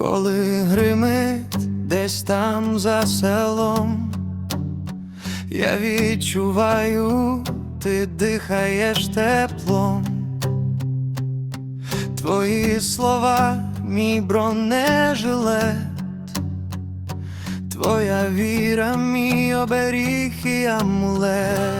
Коли гримить десь там за селом, я відчуваю, ти дихаєш теплом. Твої слова, мій бронежилет, твоя віра, мій оберіг і амулет.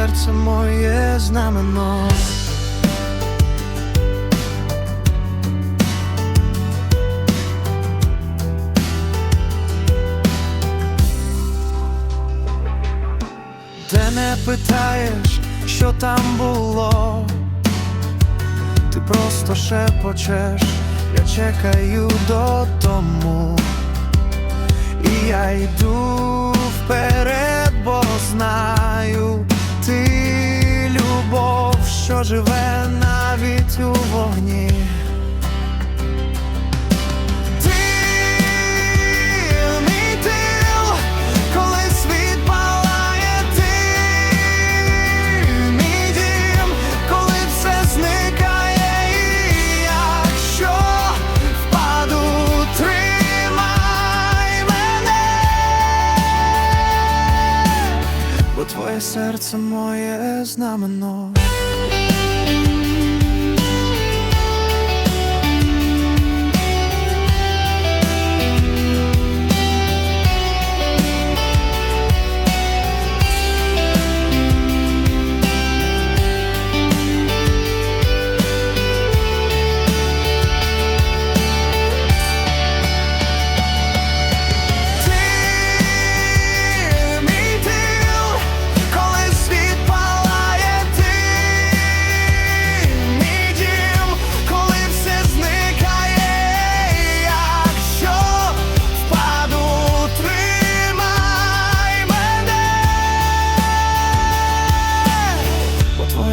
Серце моє знамено. Ти не питаєш, що там було, ти просто шепочеш, я чекаю додому, і я йду якщо впаду, тримай мене, бо твоє серце моє знамено.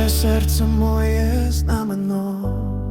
серце моє знамено.